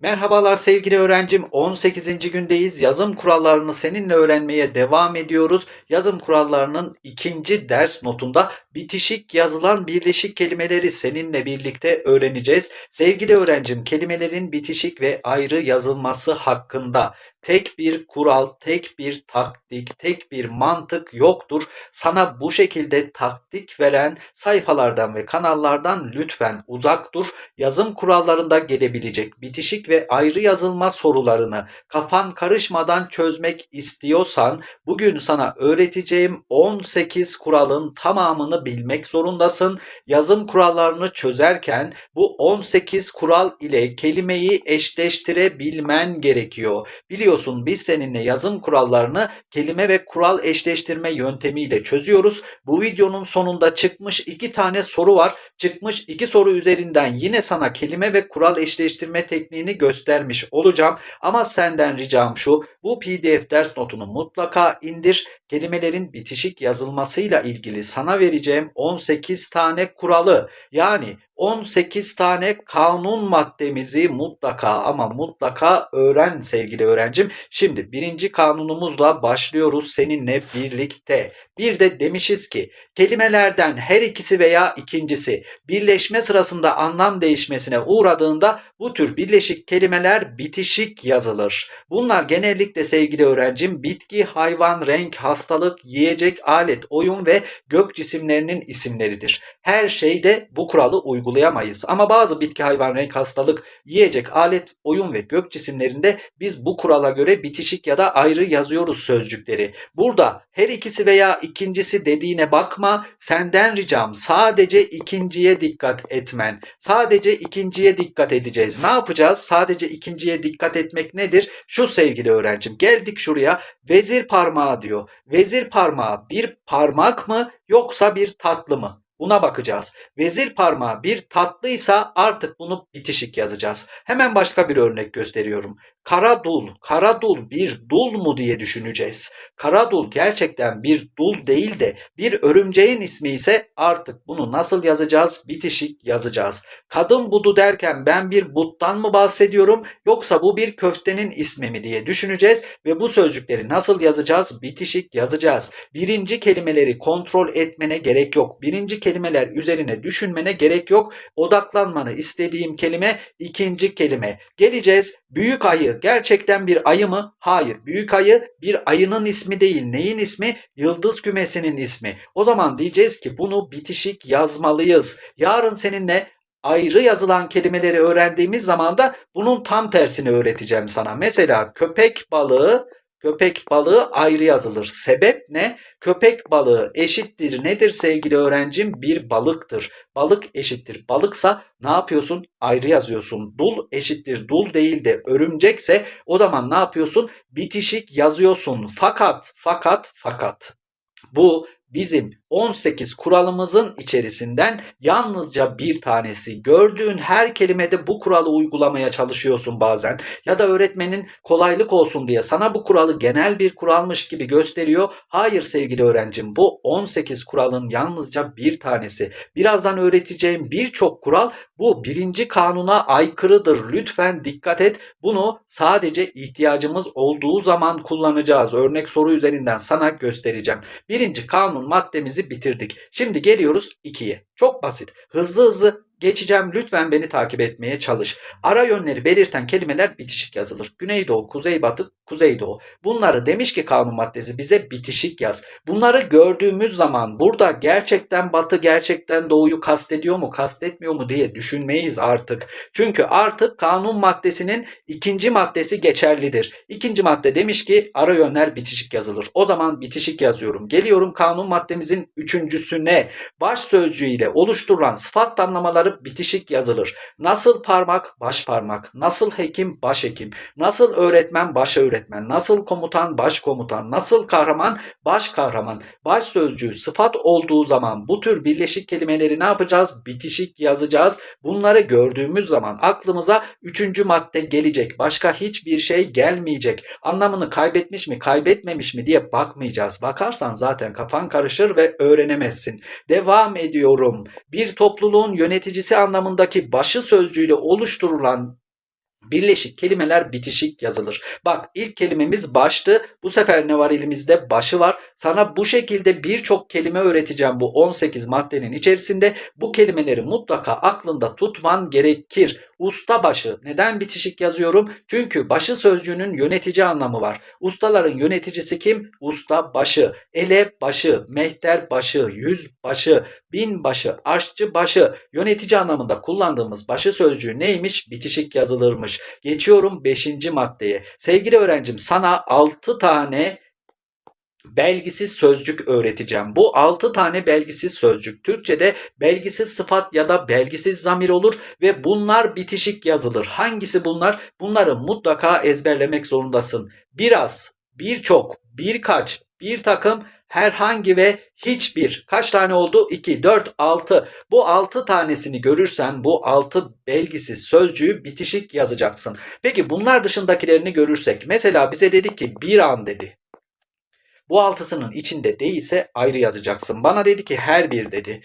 Merhabalar sevgili öğrencim. 18. gündeyiz. Yazım kurallarını seninle öğrenmeye devam ediyoruz. Yazım kurallarının ikinci ders notunda bitişik yazılan birleşik kelimeleri seninle birlikte öğreneceğiz. Sevgili öğrencim, kelimelerin bitişik ve ayrı yazılması hakkında tek bir kural, tek bir taktik, tek bir mantık yoktur. Sana bu şekilde taktik veren sayfalardan ve kanallardan lütfen uzak dur. Yazım kurallarında gelebilecek bitişik ve ayrı yazılma sorularını kafan karışmadan çözmek istiyorsan bugün sana öğreteceğim 18 kuralın tamamını bilmek zorundasın. Yazım kurallarını çözerken bu 18 kural ile kelimeyi eşleştirebilmen gerekiyor. Biliyorsun biz seninle yazım kurallarını kelime ve kural eşleştirme yöntemiyle çözüyoruz. Bu videonun sonunda çıkmış iki tane soru var. Çıkmış iki soru üzerinden yine sana kelime ve kural eşleştirme tekniğini göstermiş olacağım. Ama senden ricam şu. Bu PDF ders notunu mutlaka indir. Kelimelerin bitişik yazılmasıyla ilgili sana vereceğim 18 tane kuralı yani 18 tane kanun maddemizi mutlaka ama mutlaka öğren sevgili öğrencim. Şimdi birinci kanunumuzla başlıyoruz seninle birlikte. Bir de demişiz ki kelimelerden her ikisi veya ikincisi birleşme sırasında anlam değişmesine uğradığında bu tür birleşik kelimeler bitişik yazılır. Bunlar genellikle sevgili öğrencim bitki, hayvan, renk, hastalık, yiyecek, alet, oyun ve gök cisimlerinin isimleridir. Her şeyde bu kuralı uygulayamayız. Ama bazı bitki, hayvan, renk, hastalık, yiyecek, alet, oyun ve gök cisimlerinde biz bu kurala göre bitişik ya da ayrı yazıyoruz sözcükleri. Burada her ikisi veya ikincisi dediğine bakma. Senden ricam sadece ikinciye dikkat etmen. Sadece ikinciye dikkat edeceğiz. Ne yapacağız? Sadece ikinciye dikkat etmek nedir? Şu sevgili öğrencim geldik şuraya. Vezir parmağı diyor. Vezir parmağı bir parmak mı yoksa bir tatlı mı? Buna bakacağız. Vezir parmağı bir tatlıysa artık bunu bitişik yazacağız. Hemen başka bir örnek gösteriyorum. Kara dul, kara dul bir dul mu diye düşüneceğiz. Kara dul gerçekten bir dul değil de bir örümceğin ismi ise artık bunu nasıl yazacağız? Bitişik yazacağız. Kadın budu derken ben bir buttan mı bahsediyorum yoksa bu bir köftenin ismi mi diye düşüneceğiz ve bu sözcükleri nasıl yazacağız? Bitişik yazacağız. Birinci kelimeleri kontrol etmene gerek yok. Birinci kelimeler üzerine düşünmene gerek yok. Odaklanmanı istediğim kelime ikinci kelime. Geleceğiz. Büyük gerçekten bir ayı mı? Hayır. Büyük ayı bir ayının ismi değil. Neyin ismi? Yıldız kümesinin ismi. O zaman diyeceğiz ki bunu bitişik yazmalıyız. Yarın seninle ayrı yazılan kelimeleri öğrendiğimiz zaman da bunun tam tersini öğreteceğim sana. Mesela köpek balığı Köpek balığı ayrı yazılır. Sebep ne? Köpek balığı eşittir nedir sevgili öğrencim? Bir balıktır. Balık eşittir balıksa ne yapıyorsun? Ayrı yazıyorsun. Dul eşittir dul değil de örümcekse o zaman ne yapıyorsun? Bitişik yazıyorsun. Fakat fakat fakat bu bizim 18 kuralımızın içerisinden yalnızca bir tanesi. Gördüğün her kelimede bu kuralı uygulamaya çalışıyorsun bazen. Ya da öğretmenin kolaylık olsun diye sana bu kuralı genel bir kuralmış gibi gösteriyor. Hayır sevgili öğrencim bu 18 kuralın yalnızca bir tanesi. Birazdan öğreteceğim birçok kural bu birinci kanuna aykırıdır. Lütfen dikkat et. Bunu sadece ihtiyacımız olduğu zaman kullanacağız. Örnek soru üzerinden sana göstereceğim. Birinci kanun maddemizi bitirdik. Şimdi geliyoruz 2'ye. Çok basit. Hızlı hızlı geçeceğim. Lütfen beni takip etmeye çalış. Ara yönleri belirten kelimeler bitişik yazılır. Güneydoğu, kuzeybatı, kuzeydoğu. Bunları demiş ki kanun maddesi bize bitişik yaz. Bunları gördüğümüz zaman burada gerçekten batı, gerçekten doğuyu kastediyor mu, kastetmiyor mu diye düşünmeyiz artık. Çünkü artık kanun maddesinin ikinci maddesi geçerlidir. İkinci madde demiş ki ara yönler bitişik yazılır. O zaman bitişik yazıyorum. Geliyorum kanun maddemizin üçüncüsüne. Baş sözcüğü ile oluşturulan sıfat damlamaları bitişik yazılır. Nasıl parmak baş parmak, nasıl hekim baş hekim, nasıl öğretmen baş öğretmen, nasıl komutan baş komutan, nasıl kahraman baş kahraman. Baş sözcüğü sıfat olduğu zaman bu tür birleşik kelimeleri ne yapacağız? Bitişik yazacağız. Bunları gördüğümüz zaman aklımıza üçüncü madde gelecek. Başka hiçbir şey gelmeyecek. Anlamını kaybetmiş mi kaybetmemiş mi diye bakmayacağız. Bakarsan zaten kafan karışır ve öğrenemezsin. Devam ediyorum. Bir topluluğun yöneticisi anlamındaki başı sözcüğüyle oluşturulan Birleşik kelimeler bitişik yazılır. Bak ilk kelimemiz baştı. Bu sefer ne var elimizde? Başı var. Sana bu şekilde birçok kelime öğreteceğim bu 18 maddenin içerisinde. Bu kelimeleri mutlaka aklında tutman gerekir. Ustabaşı. Neden bitişik yazıyorum? Çünkü başı sözcüğünün yönetici anlamı var. Ustaların yöneticisi kim? Usta başı. Ele başı, mehter başı, yüz başı, bin başı, aşçı başı. Yönetici anlamında kullandığımız başı sözcüğü neymiş? Bitişik yazılırmış. Geçiyorum 5. maddeye. Sevgili öğrencim sana 6 tane belgisiz sözcük öğreteceğim. Bu 6 tane belgisiz sözcük. Türkçede belgisiz sıfat ya da belgisiz zamir olur ve bunlar bitişik yazılır. Hangisi bunlar? Bunları mutlaka ezberlemek zorundasın. Biraz, birçok, birkaç, bir takım, herhangi ve hiçbir. Kaç tane oldu? 2, 4, 6. Bu 6 tanesini görürsen bu 6 belgisiz sözcüğü bitişik yazacaksın. Peki bunlar dışındakilerini görürsek mesela bize dedi ki bir an dedi. Bu altısının içinde değilse ayrı yazacaksın. Bana dedi ki her bir dedi.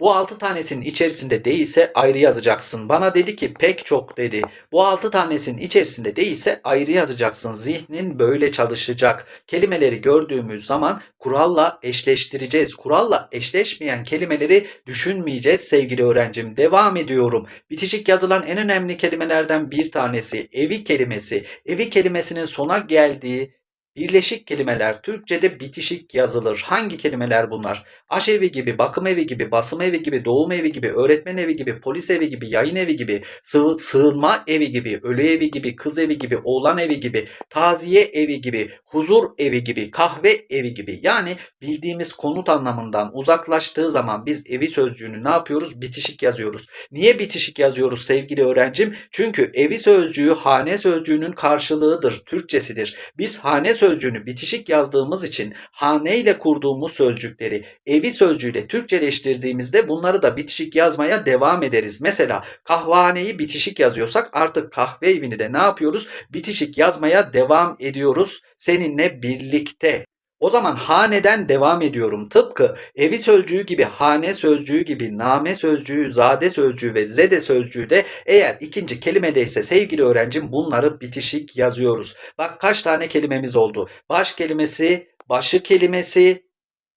Bu altı tanesinin içerisinde değilse ayrı yazacaksın. Bana dedi ki pek çok dedi. Bu altı tanesinin içerisinde değilse ayrı yazacaksın. Zihnin böyle çalışacak. Kelimeleri gördüğümüz zaman kuralla eşleştireceğiz. Kuralla eşleşmeyen kelimeleri düşünmeyeceğiz sevgili öğrencim. Devam ediyorum. Bitişik yazılan en önemli kelimelerden bir tanesi evi kelimesi. Evi kelimesinin sona geldiği Birleşik kelimeler Türkçe'de bitişik yazılır. Hangi kelimeler bunlar? Aşevi gibi, bakım evi gibi, basım evi gibi, doğum evi gibi, öğretmen evi gibi, polis evi gibi, yayın evi gibi, sığ, sığınma evi gibi, ölü evi gibi, kız evi gibi, oğlan evi gibi, taziye evi gibi, huzur evi gibi, kahve evi gibi. Yani bildiğimiz konut anlamından uzaklaştığı zaman biz evi sözcüğünü ne yapıyoruz? Bitişik yazıyoruz. Niye bitişik yazıyoruz sevgili öğrencim? Çünkü evi sözcüğü hane sözcüğünün karşılığıdır, Türkçesidir. Biz hane sözcüğünü bitişik yazdığımız için hane ile kurduğumuz sözcükleri evi sözcüğüyle Türkçeleştirdiğimizde bunları da bitişik yazmaya devam ederiz. Mesela kahvehaneyi bitişik yazıyorsak artık kahve evini de ne yapıyoruz? Bitişik yazmaya devam ediyoruz seninle birlikte. O zaman haneden devam ediyorum. Tıpkı evi sözcüğü gibi, hane sözcüğü gibi, name sözcüğü, zade sözcüğü ve zede sözcüğü de eğer ikinci kelimedeyse sevgili öğrencim bunları bitişik yazıyoruz. Bak kaç tane kelimemiz oldu. Baş kelimesi, başı kelimesi,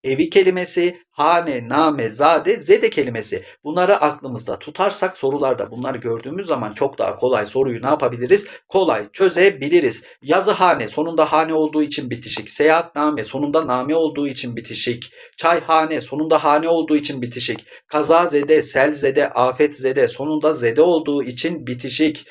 evi kelimesi, hane, name, zade, zede kelimesi. Bunları aklımızda tutarsak sorularda bunları gördüğümüz zaman çok daha kolay soruyu ne yapabiliriz? Kolay çözebiliriz. Yazıhane sonunda hane olduğu için bitişik. Seyahatname sonunda name olduğu için bitişik. Çayhane sonunda hane olduğu için bitişik. Kazazede, selzede, afetzede sonunda zede olduğu için bitişik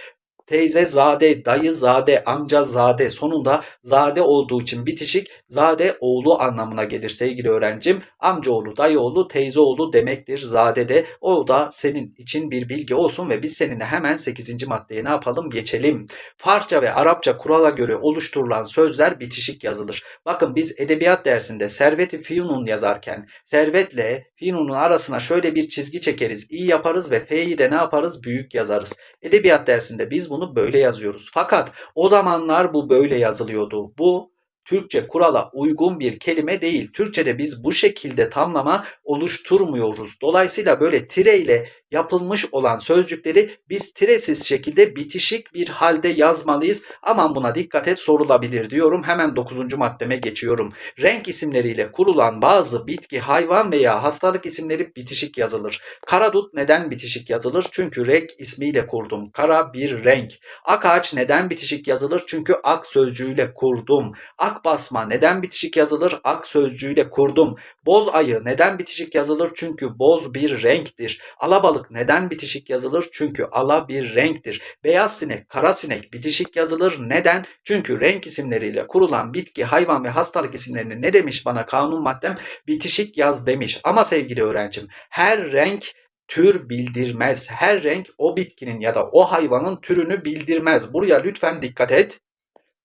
teyze zade, dayı zade, amca zade sonunda zade olduğu için bitişik zade oğlu anlamına gelir sevgili öğrencim. Amcaoğlu, dayıoğlu, teyzeoğlu demektir zade de. O da senin için bir bilgi olsun ve biz seninle hemen 8. maddeye ne yapalım geçelim. Farsça ve Arapça kurala göre oluşturulan sözler bitişik yazılır. Bakın biz edebiyat dersinde serveti fiunun yazarken servetle fiunun arasına şöyle bir çizgi çekeriz. İyi yaparız ve fe'yi de ne yaparız? Büyük yazarız. Edebiyat dersinde biz bunu böyle yazıyoruz. Fakat o zamanlar bu böyle yazılıyordu. Bu Türkçe kurala uygun bir kelime değil. Türkçede biz bu şekilde tamlama oluşturmuyoruz. Dolayısıyla böyle tire ile yapılmış olan sözcükleri biz tiresiz şekilde bitişik bir halde yazmalıyız. Aman buna dikkat et sorulabilir diyorum. Hemen 9. maddeme geçiyorum. Renk isimleriyle kurulan bazı bitki, hayvan veya hastalık isimleri bitişik yazılır. Karadut neden bitişik yazılır? Çünkü renk ismiyle kurdum. Kara bir renk. Ak ağaç neden bitişik yazılır? Çünkü ak sözcüğüyle kurdum. Ak basma neden bitişik yazılır? Ak sözcüğüyle kurdum. Boz ayı neden bitişik yazılır? Çünkü boz bir renktir. Alabalık neden bitişik yazılır? Çünkü ala bir renktir. Beyaz sinek, kara sinek bitişik yazılır. Neden? Çünkü renk isimleriyle kurulan bitki, hayvan ve hastalık isimlerini ne demiş bana kanun maddem? Bitişik yaz demiş. Ama sevgili öğrencim her renk tür bildirmez. Her renk o bitkinin ya da o hayvanın türünü bildirmez. Buraya lütfen dikkat et.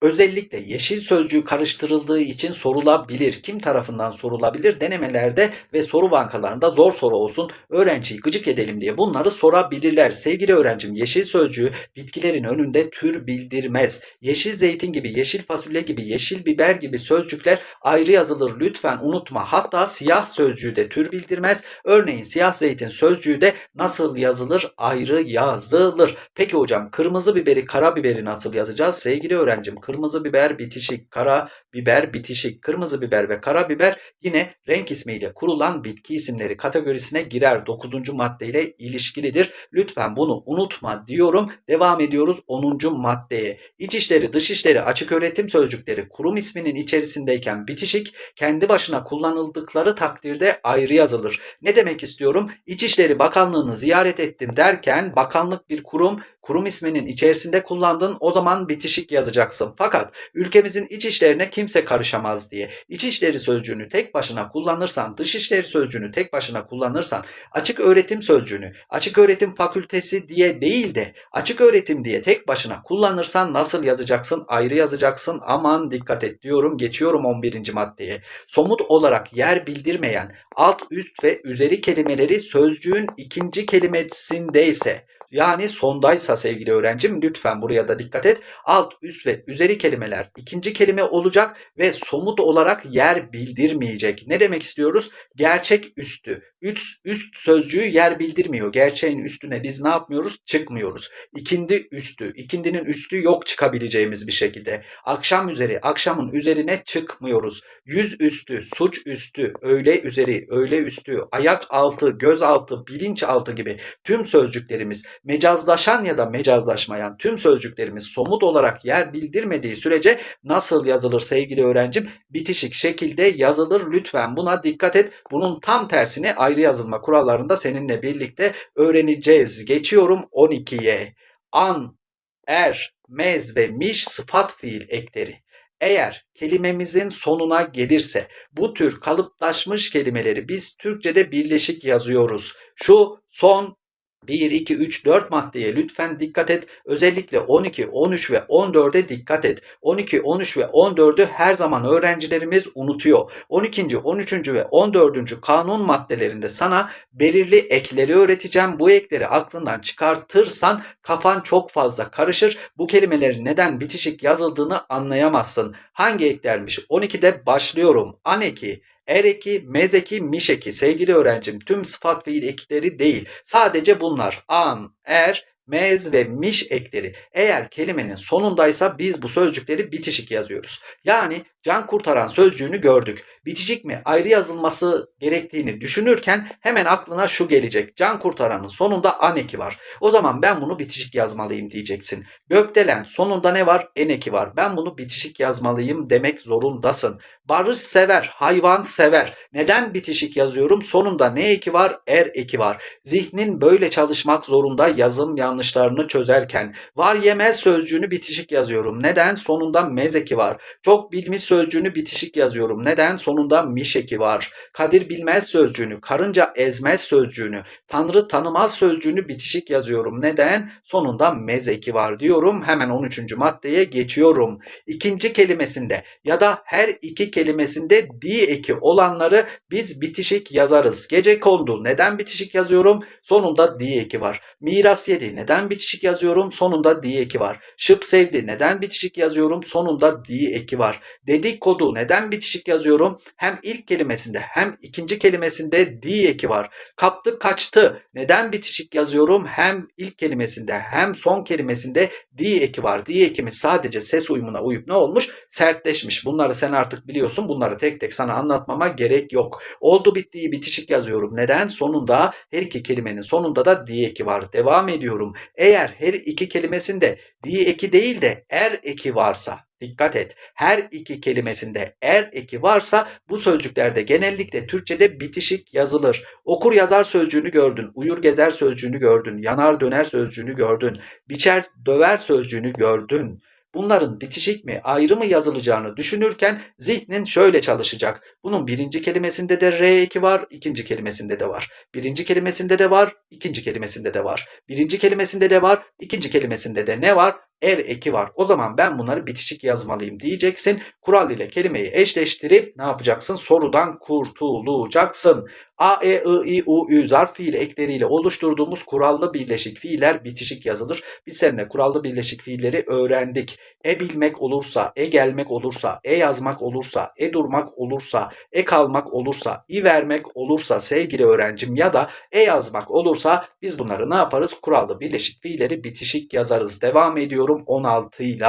Özellikle yeşil sözcüğü karıştırıldığı için sorulabilir. Kim tarafından sorulabilir? Denemelerde ve soru bankalarında zor soru olsun, öğrenciyi gıcık edelim diye bunları sorabilirler. Sevgili öğrencim yeşil sözcüğü bitkilerin önünde tür bildirmez. Yeşil zeytin gibi, yeşil fasulye gibi, yeşil biber gibi sözcükler ayrı yazılır. Lütfen unutma. Hatta siyah sözcüğü de tür bildirmez. Örneğin siyah zeytin sözcüğü de nasıl yazılır? Ayrı yazılır. Peki hocam kırmızı biberi, karabiberi nasıl yazacağız? Sevgili öğrencim kırmızı biber bitişik, kara biber bitişik, kırmızı biber ve karabiber yine renk ismiyle kurulan bitki isimleri kategorisine girer. 9. maddeyle ilişkilidir. Lütfen bunu unutma diyorum. Devam ediyoruz 10. maddeye. İçişleri, dışişleri, açık öğretim sözcükleri kurum isminin içerisindeyken bitişik, kendi başına kullanıldıkları takdirde ayrı yazılır. Ne demek istiyorum? İçişleri Bakanlığı'nı ziyaret ettim derken bakanlık bir kurum, kurum isminin içerisinde kullandın o zaman bitişik yazacaksın. Fakat ülkemizin iç işlerine kimse karışamaz diye. İçişleri sözcüğünü tek başına kullanırsan, dışişleri sözcüğünü tek başına kullanırsan, açık öğretim sözcüğünü, açık öğretim fakültesi diye değil de açık öğretim diye tek başına kullanırsan nasıl yazacaksın? Ayrı yazacaksın. Aman dikkat et diyorum. Geçiyorum 11. maddeye. Somut olarak yer bildirmeyen alt, üst ve üzeri kelimeleri sözcüğün ikinci kelimesindeyse yani sondaysa sevgili öğrencim lütfen buraya da dikkat et. Alt, üst ve üzeri kelimeler ikinci kelime olacak ve somut olarak yer bildirmeyecek. Ne demek istiyoruz? Gerçek üstü. Üst, üst sözcüğü yer bildirmiyor. Gerçeğin üstüne biz ne yapmıyoruz? Çıkmıyoruz. İkindi üstü. İkindinin üstü yok çıkabileceğimiz bir şekilde. Akşam üzeri. Akşamın üzerine çıkmıyoruz. Yüz üstü, suç üstü, öğle üzeri, öğle üstü, ayak altı, göz altı, bilinç altı gibi tüm sözcüklerimiz mecazlaşan ya da mecazlaşmayan tüm sözcüklerimiz somut olarak yer bildirmediği sürece nasıl yazılır sevgili öğrencim? Bitişik şekilde yazılır. Lütfen buna dikkat et. Bunun tam tersini ayrı yazılma kurallarında seninle birlikte öğreneceğiz. Geçiyorum 12'ye. An, er, mez ve miş sıfat fiil ekleri. Eğer kelimemizin sonuna gelirse bu tür kalıplaşmış kelimeleri biz Türkçe'de birleşik yazıyoruz. Şu son 1, 2, 3, 4 maddeye lütfen dikkat et. Özellikle 12, 13 ve 14'e dikkat et. 12, 13 ve 14'ü her zaman öğrencilerimiz unutuyor. 12. 13. ve 14. kanun maddelerinde sana belirli ekleri öğreteceğim. Bu ekleri aklından çıkartırsan kafan çok fazla karışır. Bu kelimelerin neden bitişik yazıldığını anlayamazsın. Hangi eklermiş? 12'de başlıyorum. An eki, Er eki, mez. Sevgili öğrencim tüm sıfat fiil ekleri değil. Sadece bunlar an, er, mez ve miş ekleri. Eğer kelimenin sonundaysa biz bu sözcükleri bitişik yazıyoruz. Yani can kurtaran sözcüğünü gördük. Bitişik mi ayrı yazılması gerektiğini düşünürken hemen aklına şu gelecek. Can kurtaranın sonunda an eki var. O zaman ben bunu bitişik yazmalıyım diyeceksin. Gökdelen sonunda ne var? En eki var. Ben bunu bitişik yazmalıyım demek zorundasın. Barış sever, hayvan sever. Neden bitişik yazıyorum? Sonunda ne eki var? Er eki var. Zihnin böyle çalışmak zorunda yazım yanlışlarını çözerken. Var yemez sözcüğünü bitişik yazıyorum. Neden? Sonunda mez eki var. Çok bilmiş sözcüğünü bitişik yazıyorum. Neden? Sonunda miş eki var. Kadir bilmez sözcüğünü, karınca ezmez sözcüğünü, tanrı tanımaz sözcüğünü bitişik yazıyorum. Neden? Sonunda mez eki var diyorum. Hemen 13. maddeye geçiyorum. İkinci kelimesinde ya da her iki kelimesinde di eki olanları biz bitişik yazarız. Gece kondu. Neden bitişik yazıyorum? Sonunda di eki var. Miras yedi. Neden bitişik yazıyorum? Sonunda di eki var. Şıp sevdi. Neden bitişik yazıyorum? Sonunda di eki var. Dedikodu. Neden bitişik yazıyorum? Hem ilk kelimesinde hem ikinci kelimesinde di eki var. Kaptı kaçtı. Neden bitişik yazıyorum? Hem ilk kelimesinde hem son kelimesinde di eki var. Di ekimiz sadece ses uyumuna uyup ne olmuş? Sertleşmiş. Bunları sen artık biliyorsun. Bunları tek tek sana anlatmama gerek yok. Oldu bittiği bitişik yazıyorum. Neden? Sonunda her iki kelimenin sonunda da di eki var. Devam ediyorum. Eğer her iki kelimesinde di eki değil de er eki varsa Dikkat et. Her iki kelimesinde er eki varsa bu sözcüklerde genellikle Türkçe'de bitişik yazılır. Okur yazar sözcüğünü gördün. Uyur gezer sözcüğünü gördün. Yanar döner sözcüğünü gördün. Biçer döver sözcüğünü gördün. Bunların bitişik mi ayrı mı yazılacağını düşünürken zihnin şöyle çalışacak. Bunun birinci kelimesinde de R eki var, ikinci kelimesinde de var. Birinci kelimesinde de var, ikinci kelimesinde de var. Birinci kelimesinde de var, ikinci kelimesinde de ne var? Er eki var. O zaman ben bunları bitişik yazmalıyım diyeceksin. Kural ile kelimeyi eşleştirip ne yapacaksın? Sorudan kurtulacaksın. A, E, I, I, U, Ü zarf fiil ekleriyle oluşturduğumuz kurallı birleşik fiiller bitişik yazılır. Biz seninle kurallı birleşik fiilleri öğrendik. E bilmek olursa, e gelmek olursa, e yazmak olursa, e durmak olursa, e kalmak olursa, i vermek olursa sevgili öğrencim ya da e yazmak olursa biz bunları ne yaparız? Kurallı birleşik fiilleri bitişik yazarız. Devam ediyorum 16 ile.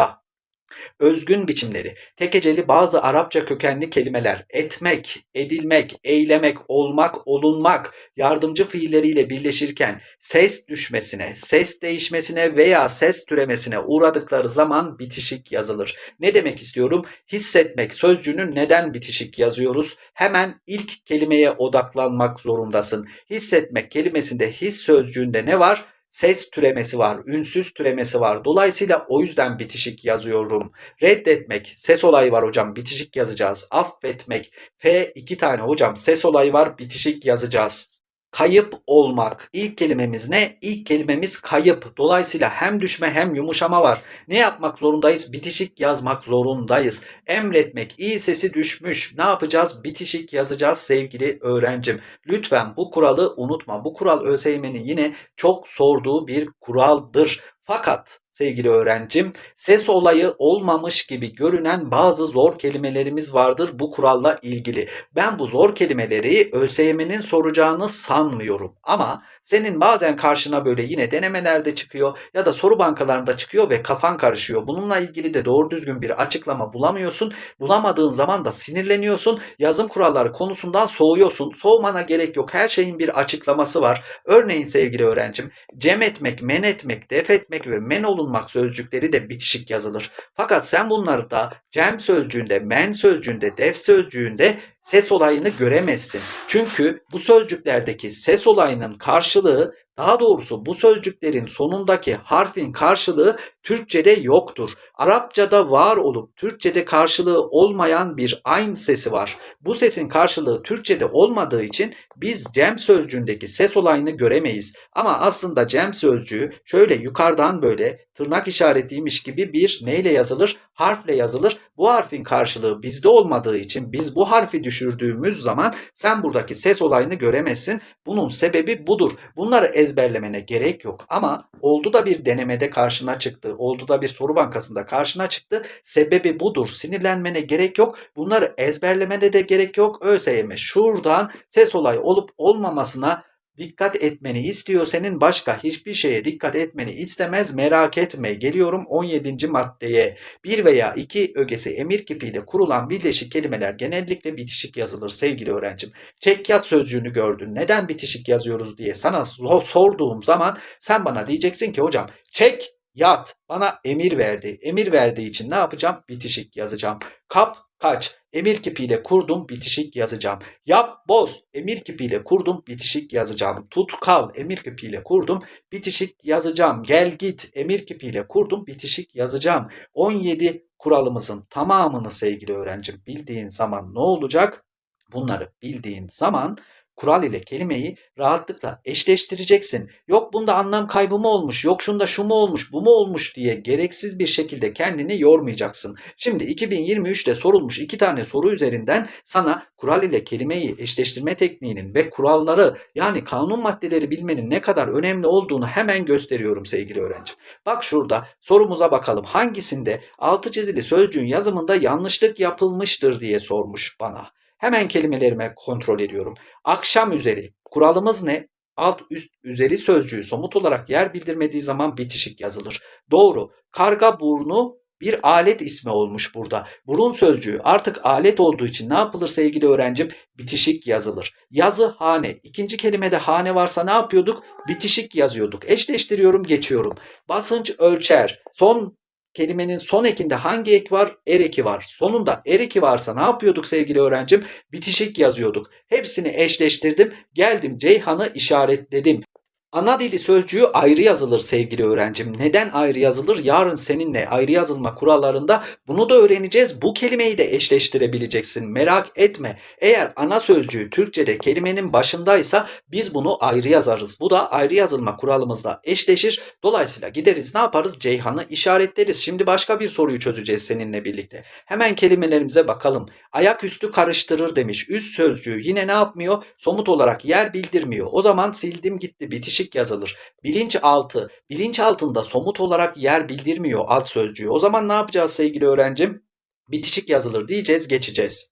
Özgün biçimleri. Tekeceli bazı Arapça kökenli kelimeler etmek, edilmek, eylemek, olmak, olunmak yardımcı fiilleriyle birleşirken ses düşmesine, ses değişmesine veya ses türemesine uğradıkları zaman bitişik yazılır. Ne demek istiyorum? Hissetmek sözcüğünü neden bitişik yazıyoruz? Hemen ilk kelimeye odaklanmak zorundasın. Hissetmek kelimesinde his sözcüğünde ne var? Ses türemesi var, ünsüz türemesi var. Dolayısıyla o yüzden bitişik yazıyorum. Reddetmek, ses olayı var hocam, bitişik yazacağız. Affetmek, F iki tane hocam, ses olayı var, bitişik yazacağız. Kayıp olmak. İlk kelimemiz ne? İlk kelimemiz kayıp. Dolayısıyla hem düşme hem yumuşama var. Ne yapmak zorundayız? Bitişik yazmak zorundayız. Emretmek. İyi sesi düşmüş. Ne yapacağız? Bitişik yazacağız sevgili öğrencim. Lütfen bu kuralı unutma. Bu kural ÖSYM'nin yine çok sorduğu bir kuraldır. Fakat sevgili öğrencim ses olayı olmamış gibi görünen bazı zor kelimelerimiz vardır bu kuralla ilgili. Ben bu zor kelimeleri ÖSYM'nin soracağını sanmıyorum ama senin bazen karşına böyle yine denemelerde çıkıyor ya da soru bankalarında çıkıyor ve kafan karışıyor. Bununla ilgili de doğru düzgün bir açıklama bulamıyorsun. Bulamadığın zaman da sinirleniyorsun. Yazım kuralları konusundan soğuyorsun. Soğumana gerek yok. Her şeyin bir açıklaması var. Örneğin sevgili öğrencim cem etmek, men etmek, def etmek ve men olunmak sözcükleri de bitişik yazılır. Fakat sen bunları da cem sözcüğünde, men sözcüğünde, def sözcüğünde ses olayını göremezsin. Çünkü bu sözcüklerdeki ses olayının karşılığı daha doğrusu bu sözcüklerin sonundaki harfin karşılığı Türkçede yoktur. Arapçada var olup Türkçede karşılığı olmayan bir aynı sesi var. Bu sesin karşılığı Türkçede olmadığı için biz cem sözcüğündeki ses olayını göremeyiz. Ama aslında cem sözcüğü şöyle yukarıdan böyle tırnak işaretiymiş gibi bir neyle yazılır? Harfle yazılır. Bu harfin karşılığı bizde olmadığı için biz bu harfi düşürdüğümüz zaman sen buradaki ses olayını göremezsin. Bunun sebebi budur. Bunları ezberlemene gerek yok. Ama oldu da bir denemede karşına çıktı. Oldu da bir soru bankasında karşına çıktı. Sebebi budur. Sinirlenmene gerek yok. Bunları ezberlemene de gerek yok. ÖSYM şuradan ses olayı olup olmamasına dikkat etmeni istiyor. Senin başka hiçbir şeye dikkat etmeni istemez. Merak etme. Geliyorum 17. maddeye. Bir veya iki ögesi emir kipiyle kurulan birleşik kelimeler genellikle bitişik yazılır sevgili öğrencim. Çekyat sözcüğünü gördün. Neden bitişik yazıyoruz diye sana sorduğum zaman sen bana diyeceksin ki hocam çek yat bana emir verdi. Emir verdiği için ne yapacağım? Bitişik yazacağım. Kap kaç. Emir kipiyle kurdum bitişik yazacağım. Yap boz emir kipiyle kurdum bitişik yazacağım. Tut kal emir kipiyle kurdum bitişik yazacağım. Gel git emir kipiyle kurdum bitişik yazacağım. 17 kuralımızın tamamını sevgili öğrencim bildiğin zaman ne olacak? Bunları bildiğin zaman kural ile kelimeyi rahatlıkla eşleştireceksin. Yok bunda anlam kaybı mı olmuş, yok şunda şu mu olmuş, bu mu olmuş diye gereksiz bir şekilde kendini yormayacaksın. Şimdi 2023'te sorulmuş iki tane soru üzerinden sana kural ile kelimeyi eşleştirme tekniğinin ve kuralları yani kanun maddeleri bilmenin ne kadar önemli olduğunu hemen gösteriyorum sevgili öğrencim. Bak şurada sorumuza bakalım hangisinde altı çizili sözcüğün yazımında yanlışlık yapılmıştır diye sormuş bana. Hemen kelimelerime kontrol ediyorum. Akşam üzeri. Kuralımız ne? Alt üst üzeri sözcüğü somut olarak yer bildirmediği zaman bitişik yazılır. Doğru. Karga burnu bir alet ismi olmuş burada. Burun sözcüğü artık alet olduğu için ne yapılır sevgili öğrencim? Bitişik yazılır. Yazı hane. İkinci kelimede hane varsa ne yapıyorduk? Bitişik yazıyorduk. Eşleştiriyorum geçiyorum. Basınç ölçer. Son kelimenin son ekinde hangi ek var? Er eki var. Sonunda er eki varsa ne yapıyorduk sevgili öğrencim? Bitişik yazıyorduk. Hepsini eşleştirdim. Geldim Ceyhan'ı işaretledim. Ana dili sözcüğü ayrı yazılır sevgili öğrencim. Neden ayrı yazılır? Yarın seninle ayrı yazılma kurallarında bunu da öğreneceğiz. Bu kelimeyi de eşleştirebileceksin. Merak etme. Eğer ana sözcüğü Türkçe'de kelimenin başındaysa biz bunu ayrı yazarız. Bu da ayrı yazılma kuralımızla eşleşir. Dolayısıyla gideriz ne yaparız? Ceyhan'ı işaretleriz. Şimdi başka bir soruyu çözeceğiz seninle birlikte. Hemen kelimelerimize bakalım. Ayaküstü karıştırır demiş. Üst sözcüğü yine ne yapmıyor? Somut olarak yer bildirmiyor. O zaman sildim gitti bitişik yazılır. Bilinçaltı. Bilinçaltında somut olarak yer bildirmiyor alt sözcüğü. O zaman ne yapacağız sevgili öğrencim? Bitişik yazılır diyeceğiz geçeceğiz.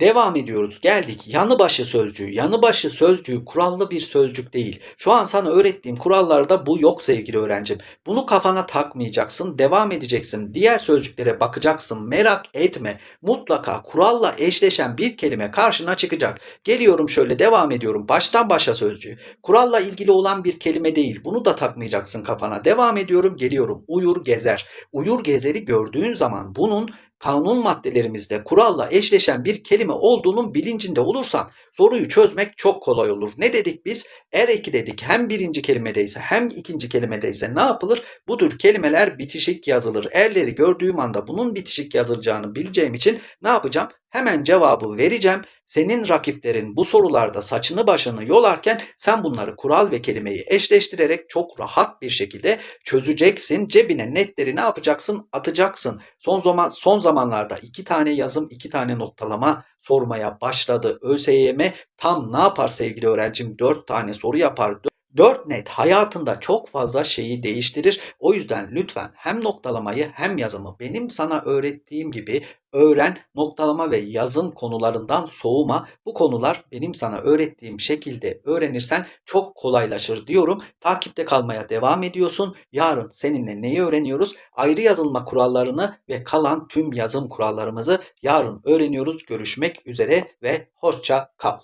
Devam ediyoruz. Geldik yanı başı sözcüğü. Yanı başı sözcüğü kurallı bir sözcük değil. Şu an sana öğrettiğim kurallarda bu yok sevgili öğrencim. Bunu kafana takmayacaksın. Devam edeceksin. Diğer sözcüklere bakacaksın. Merak etme. Mutlaka kuralla eşleşen bir kelime karşına çıkacak. Geliyorum şöyle devam ediyorum. Baştan başa sözcüğü. Kuralla ilgili olan bir kelime değil. Bunu da takmayacaksın kafana. Devam ediyorum. Geliyorum. Uyur gezer. Uyur gezeri gördüğün zaman bunun kanun maddelerimizde kuralla eşleşen bir kelime olduğunun bilincinde olursan soruyu çözmek çok kolay olur. Ne dedik biz? Er eki dedik. Hem birinci kelimedeyse hem ikinci kelimedeyse ne yapılır? Bu tür kelimeler bitişik yazılır. Erleri gördüğüm anda bunun bitişik yazılacağını bileceğim için ne yapacağım? Hemen cevabı vereceğim. Senin rakiplerin bu sorularda saçını başını yolarken sen bunları kural ve kelimeyi eşleştirerek çok rahat bir şekilde çözeceksin. Cebine netleri ne yapacaksın? Atacaksın. Son zaman son zamanlarda iki tane yazım, iki tane noktalama sormaya başladı. ÖSYM tam ne yapar sevgili öğrencim? Dört tane soru yapar. 4 net hayatında çok fazla şeyi değiştirir. O yüzden lütfen hem noktalamayı hem yazımı benim sana öğrettiğim gibi öğren. Noktalama ve yazım konularından soğuma. Bu konular benim sana öğrettiğim şekilde öğrenirsen çok kolaylaşır diyorum. Takipte kalmaya devam ediyorsun. Yarın seninle neyi öğreniyoruz? Ayrı yazılma kurallarını ve kalan tüm yazım kurallarımızı yarın öğreniyoruz. Görüşmek üzere ve hoşça kal.